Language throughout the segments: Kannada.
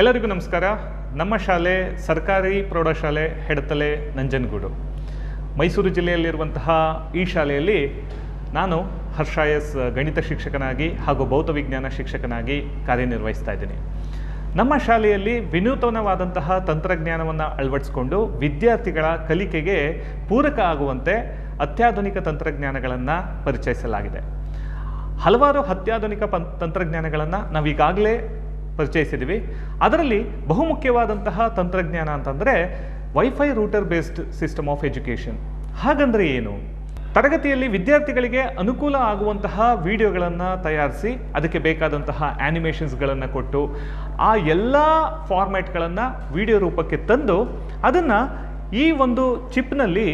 ಎಲ್ಲರಿಗೂ ನಮಸ್ಕಾರ. ನಮ್ಮ ಶಾಲೆ ಸರ್ಕಾರಿ ಪ್ರೌಢಶಾಲೆ ಹೆಡತಲೆ ನಂಜನಗೂಡು. ಮೈಸೂರು ಜಿಲ್ಲೆಯಲ್ಲಿರುವಂತಹ ಈ ಶಾಲೆಯಲ್ಲಿ ನಾನು ಹರ್ಷ ಎಸ್ ಗಣಿತ ಶಿಕ್ಷಕನಾಗಿ ಹಾಗೂ ಭೌತ ವಿಜ್ಞಾನ ಶಿಕ್ಷಕನಾಗಿ ಕಾರ್ಯನಿರ್ವಹಿಸ್ತಾ ಇದ್ದೀನಿ. ನಮ್ಮ ಶಾಲೆಯಲ್ಲಿ ವಿನೂತನವಾದಂತಹ ತಂತ್ರಜ್ಞಾನವನ್ನು ಅಳವಡಿಸ್ಕೊಂಡು ವಿದ್ಯಾರ್ಥಿಗಳ ಕಲಿಕೆಗೆ ಪೂರಕ ಆಗುವಂತೆ ಅತ್ಯಾಧುನಿಕ ತಂತ್ರಜ್ಞಾನಗಳನ್ನು ಪರಿಚಯಿಸಲಾಗಿದೆ. ಹಲವಾರು ಅತ್ಯಾಧುನಿಕ ಪಂ, ತಂತ್ರಜ್ಞಾನಗಳನ್ನು ನಾವು ಈಗಾಗಲೇ ಪರಿಚಯಿಸಿದ್ದೀವಿ ಅದರಲ್ಲಿ ಬಹುಮುಖ್ಯವಾದಂತಹ ತಂತ್ರಜ್ಞಾನ ಅಂತಂದರೆ WiFi router based system of education ಹಾಗಂದರೆ ಏನು? ತರಗತಿಯಲ್ಲಿ ವಿದ್ಯಾರ್ಥಿಗಳಿಗೆ ಅನುಕೂಲ ಆಗುವಂತಹ ವಿಡಿಯೋಗಳನ್ನು ತಯಾರಿಸಿ ಅದಕ್ಕೆ ಬೇಕಾದಂತಹ ಆ್ಯನಿಮೇಷನ್ಸ್ಗಳನ್ನು ಕೊಟ್ಟು ಆ ಎಲ್ಲ ಫಾರ್ಮ್ಯಾಟ್ಗಳನ್ನು ವಿಡಿಯೋ ರೂಪಕ್ಕೆ ತಂದು ಅದನ್ನು ಈ ಒಂದು ಚಿಪ್ನಲ್ಲಿ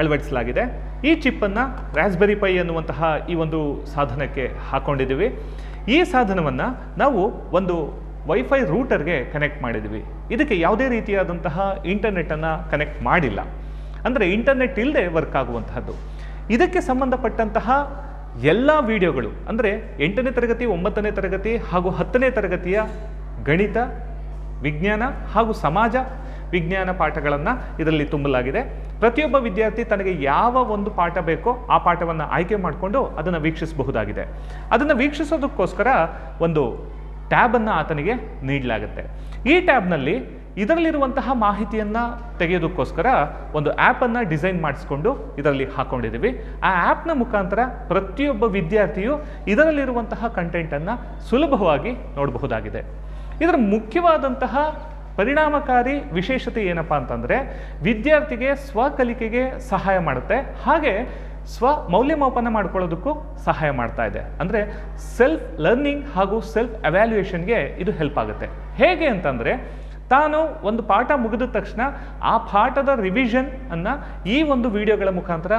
ಅಳವಡಿಸಲಾಗಿದೆ. ಈ ಚಿಪ್ಪನ್ನು ರ್ಯಾಸ್ಬೆರಿ ಪೈ ಅನ್ನುವಂತಹ ಈ ಒಂದು ಸಾಧನಕ್ಕೆ ಹಾಕ್ಕೊಂಡಿದ್ದೀವಿ ಈ ಸಾಧನವನ್ನು ನಾವು ಒಂದು ವೈಫೈ ರೂಟರ್ಗೆ ಕನೆಕ್ಟ್ ಮಾಡಿದ್ವಿ ಇದಕ್ಕೆ ಯಾವುದೇ ರೀತಿಯಾದಂತಹ ಇಂಟರ್ನೆಟ್ಟನ್ನು ಕನೆಕ್ಟ್ ಮಾಡಿಲ್ಲ. ಅಂದರೆ ಇಂಟರ್ನೆಟ್ ಇಲ್ಲದೆ ವರ್ಕ್ ಆಗುವಂತಹದ್ದು. ಇದಕ್ಕೆ ಸಂಬಂಧಪಟ್ಟಂತಹ ಎಲ್ಲ ವಿಡಿಯೋಗಳು, ಅಂದರೆ ಎಂಟನೇ ತರಗತಿ, ಒಂಬತ್ತನೇ ತರಗತಿ ಹಾಗೂ ಹತ್ತನೇ ತರಗತಿಯ ಗಣಿತ, ವಿಜ್ಞಾನ ಹಾಗೂ ಸಮಾಜ ವಿಜ್ಞಾನ ಪಾಠಗಳನ್ನು ಇದರಲ್ಲಿ ತುಂಬಲಾಗಿದೆ. ಪ್ರತಿಯೊಬ್ಬ ವಿದ್ಯಾರ್ಥಿ ತನಗೆ ಯಾವ ಒಂದು ಪಾಠ ಬೇಕೋ ಆ ಪಾಠವನ್ನು ಆಯ್ಕೆ ಮಾಡಿಕೊಂಡು ಅದನ್ನು ವೀಕ್ಷಿಸಬಹುದಾಗಿದೆ. ಅದನ್ನು ವೀಕ್ಷಿಸೋದಕ್ಕೋಸ್ಕರ ಒಂದು ಟ್ಯಾಬನ್ನು ಆತನಿಗೆ ನೀಡಲಾಗುತ್ತೆ. ಈ ಟ್ಯಾಬ್ನಲ್ಲಿ ಇದರಲ್ಲಿರುವಂತಹ ಮಾಹಿತಿಯನ್ನು ತೆಗೆಯೋದಕ್ಕೋಸ್ಕರ ಒಂದು ಆ್ಯಪನ್ನು ಡಿಸೈನ್ ಮಾಡಿಸ್ಕೊಂಡು ಇದರಲ್ಲಿ ಹಾಕೊಂಡಿದ್ದೀವಿ. ಆ ಆ್ಯಪ್ನ ಮುಖಾಂತರ ಪ್ರತಿಯೊಬ್ಬ ವಿದ್ಯಾರ್ಥಿಯು ಇದರಲ್ಲಿರುವಂತಹ ಕಂಟೆಂಟನ್ನು ಸುಲಭವಾಗಿ ನೋಡಬಹುದಾಗಿದೆ. ಇದರ ಮುಖ್ಯವಾದಂತಹ ಪರಿಣಾಮಕಾರಿ ವಿಶೇಷತೆ ಏನಪ್ಪ ಅಂತಂದರೆ ವಿದ್ಯಾರ್ಥಿಗೆ ಸ್ವಕಲಿಕೆಗೆ ಸಹಾಯ ಮಾಡುತ್ತೆ. ಹಾಗೆ ಸ್ವ ಮೌಲ್ಯಮಾಪನ ಮಾಡ್ಕೊಳ್ಳೋದಕ್ಕೂ ಸಹಾಯ ಮಾಡ್ತಾ ಇದೆ. ಅಂದರೆ ಸೆಲ್ಫ್ ಲರ್ನಿಂಗ್ ಹಾಗೂ ಸೆಲ್ಫ್ ಅವ್ಯಾಲ್ಯೂಯೇಷನ್ಗೆ ಇದು ಹೆಲ್ಪ್ ಆಗುತ್ತೆ. ಹೇಗೆ ಅಂತಂದರೆ ತಾನು ಒಂದು ಪಾಠ ಮುಗಿದ ತಕ್ಷಣ ಆ ಪಾಠದ ರಿವಿಷನ್ ಅನ್ನು ಈ ಒಂದು ವಿಡಿಯೋಗಳ ಮುಖಾಂತರ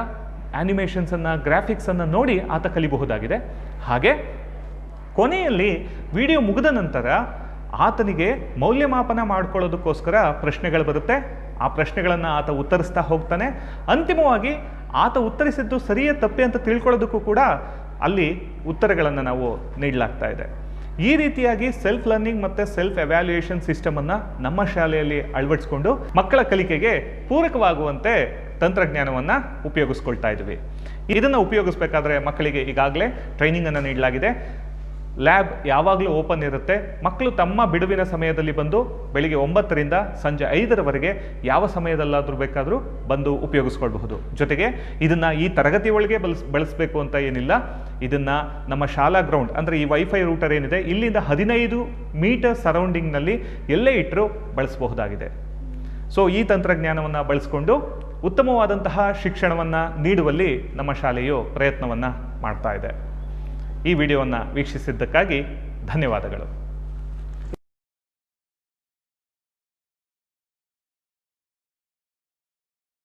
ಆ್ಯನಿಮೇಷನ್ಸನ್ನು ಗ್ರಾಫಿಕ್ಸನ್ನು ನೋಡಿ ಆತ ಕಲಿಬಹುದಾಗಿದೆ. ಹಾಗೆ ಕೊನೆಯಲ್ಲಿ ವಿಡಿಯೋ ಮುಗಿದ ನಂತರ ಆತನಿಗೆ ಮೌಲ್ಯಮಾಪನ ಮಾಡ್ಕೊಳ್ಳೋದಕ್ಕೋಸ್ಕರ ಪ್ರಶ್ನೆಗಳು ಬರುತ್ತೆ. ಆ ಪ್ರಶ್ನೆಗಳನ್ನು ಆತ ಉತ್ತರಿಸ್ತಾ ಹೋಗ್ತಾನೆ. ಅಂತಿಮವಾಗಿ ಆತ ಉತ್ತರಿಸಿದ್ದು ಸರಿಯೇ ತಪ್ಪೆ ಅಂತ ತಿಳ್ಕೊಳ್ಳೋದಕ್ಕೂ ಕೂಡ ಅಲ್ಲಿ ಉತ್ತರಗಳನ್ನು ನಾವು ನೀಡಲಾಗ್ತಾ ಇದೆ. ಈ ರೀತಿಯಾಗಿ ಸೆಲ್ಫ್ ಲರ್ನಿಂಗ್ ಮತ್ತು ಸೆಲ್ಫ್ ಎವ್ಯಾಲ್ಯೂಯೇಷನ್ ಸಿಸ್ಟಮನ್ನು ನಮ್ಮ ಶಾಲೆಯಲ್ಲಿ ಅಳವಡಿಸ್ಕೊಂಡು ಮಕ್ಕಳ ಕಲಿಕೆಗೆ ಪೂರಕವಾಗುವಂತೆ ತಂತ್ರಜ್ಞಾನವನ್ನು ಉಪಯೋಗಿಸ್ಕೊಳ್ತಾ ಇದ್ವಿ. ಇದನ್ನು ಉಪಯೋಗಿಸ್ಬೇಕಾದ್ರೆ ಮಕ್ಕಳಿಗೆ ಈಗಾಗಲೇ ಟ್ರೈನಿಂಗನ್ನು ನೀಡಲಾಗಿದೆ. ಲ್ಯಾಬ್ ಯಾವಾಗಲೂ ಓಪನ್ ಇರುತ್ತೆ. ಮಕ್ಕಳು ತಮ್ಮ ಬಿಡುವಿನ ಸಮಯದಲ್ಲಿ ಬಂದು ಬೆಳಿಗ್ಗೆ ಒಂಬತ್ತರಿಂದ ಸಂಜೆ ಐದರವರೆಗೆ ಯಾವ ಸಮಯದಲ್ಲಾದರೂ ಬೇಕಾದರೂ ಬಂದು ಉಪಯೋಗಿಸ್ಕೊಳ್ಬಹುದು. ಜೊತೆಗೆ ಇದನ್ನು ಈ ತರಗತಿ ಒಳಗೆ ಬಳಸ್, ಬಳಸಬೇಕು ಅಂತ ಏನಿಲ್ಲ. ಇದನ್ನು ನಮ್ಮ ಶಾಲಾ ಗ್ರೌಂಡ್ ಅಂದರೆ ಈ ವೈಫೈ ರೂಟರ್ ಏನಿದೆ, ಇಲ್ಲಿಂದ ಹದಿನೈದು ಮೀಟರ್ ಸರೌಂಡಿಂಗ್ನಲ್ಲಿ ಎಲ್ಲೇ ಇಟ್ಟರೂ ಬಳಸಬಹುದಾಗಿದೆ. ಸೊ, ಈ ತಂತ್ರಜ್ಞಾನವನ್ನು ಬಳಸಿಕೊಂಡು ಉತ್ತಮವಾದಂತಹ ಶಿಕ್ಷಣವನ್ನು ನೀಡುವಲ್ಲಿ ನಮ್ಮ ಶಾಲೆಯು ಪ್ರಯತ್ನವನ್ನು ಮಾಡ್ತಾ ಇದೆ. ಈ ವಿಡಿಯೋವನ್ನು ವೀಕ್ಷಿಸಿದ್ದಕ್ಕಾಗಿ ಧನ್ಯವಾದಗಳು.